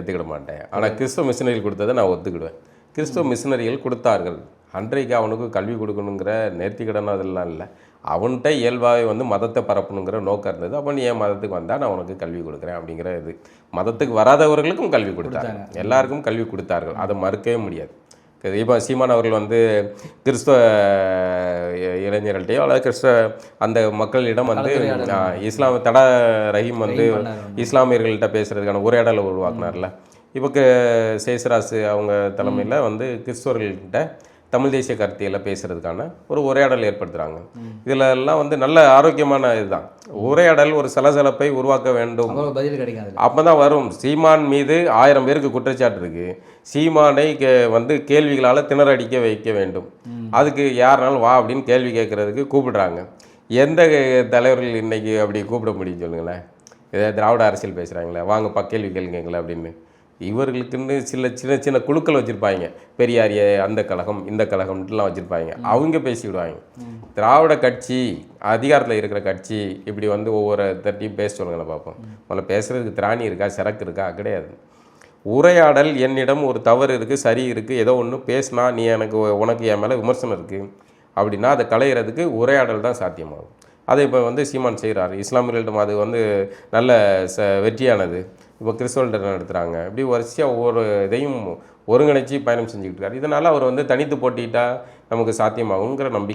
ஏற்றுக்கிட மாட்டேன். ஆனால் கிறிஸ்தவ மிஷினரிகள் கொடுத்ததை நான் ஒத்துக்கிடுவேன். கிறிஸ்தவ மிஷினரிகள் கொடுத்தார்கள். அன்றைக்கு அவனுக்கு கல்வி கொடுக்கணுங்கிற நேர்த்திக்கடன் அதெல்லாம் இல்லை. அவன்கிட்ட இயல்பாகவே வந்து மதத்தை பரப்பணுங்கிற நோக்கம் இருந்தது. அப்போ நீ என் மதத்துக்கு வந்தால் நான் உனக்கு கல்வி கொடுக்குறேன் அப்படிங்கிற இது. மதத்துக்கு வராதவர்களுக்கும் கல்வி கொடுத்தாங்க. எல்லாருக்கும் கல்வி கொடுத்தார்கள். அதை மறுக்கவே முடியாது. இப்போ சீமான் அவர்கள் வந்து கிறிஸ்தவ இளைஞர்கள்ட்டையோ அல்லது கிறிஸ்தவ அந்த மக்களிடம் வந்து இஸ்லாம் தடா ரஹீம் வந்து இஸ்லாமியர்கள்ட்ட பேசுறதுக்கான உரையாடலை உருவாக்குனார்ல. இப்போ சேசராசு அவங்க தலைமையில் வந்து கிறிஸ்தவர்கள்கிட்ட தமிழ் தேசிய கருத்தியலை பேசுறதுக்கான ஒரு உரையாடல் ஏற்படுத்துகிறாங்க இதில் எல்லாம் வந்து நல்ல ஆரோக்கியமான இதுதான். உரையாடல் ஒரு சலசலப்பை உருவாக்க வேண்டும். பதில் கிடைக்காது. அப்போ தான் வரும். சீமான் மீது ஆயிரம் பேருக்கு குற்றச்சாட்டு இருக்கு. சீமானை கே வந்து கேள்விகளால் திணறடிக்க வைக்க வேண்டும். அதுக்கு யாருனாலும் வா அப்படின்னு கேள்வி கேட்கறதுக்கு கூப்பிடுறாங்க. எந்த தலைவர்கள் இன்னைக்கு அப்படி கூப்பிட முடியும் சொல்லுங்களேன். இதே திராவிட அரசியல் பேசுகிறாங்களே வாங்கப்பா கேள்வி கேளுங்களேன் அப்படின்னு. இவர்களுக்குன்னு சில சின்ன சின்ன குழுக்கள் வச்சுருப்பாங்க. பெரியாரிய அந்த கழகம் இந்த கழகம்லாம் வச்சுருப்பாங்க. அவங்க பேசிவிடுவாங்க. திராவிட கட்சி அதிகாரத்தில் இருக்கிற கட்சி இப்படி வந்து ஒவ்வொரு தட்டியும் பேச சொல்லுங்களேன் பார்ப்போம் முதல்ல பேசுறதுக்கு திராணி இருக்கா சரக்கு இருக்கா? கிடையாது. உரையாடல் என்னிடம் ஒரு தவறு இருக்குது சரி இருக்குது ஏதோ ஒன்று பேசினா நீ எனக்கு உனக்கு என் மேலே விமர்சனம் இருக்குது அப்படின்னா அதை களையிறதுக்கு உரையாடல் தான் சாத்தியமாகும். அதை இப்போ வந்து சீமான் செய்கிறாரு இஸ்லாமியர்களிடம் அது வந்து நல்ல ச வெற்றியானது. இப்போ கிறிஸ்தவர்கிட்ட நடத்துகிறாங்க இப்படி வரிசையாக ஒவ்வொரு இதையும் ஒருங்கிணைச்சி பயணம் செஞ்சுக்கிட்டு இருக்காரு. இதனால் அவர் வந்து தனித்து போட்டிட்டா நமக்கு சாத்தியமாகுங்கிற நம்பிக்கை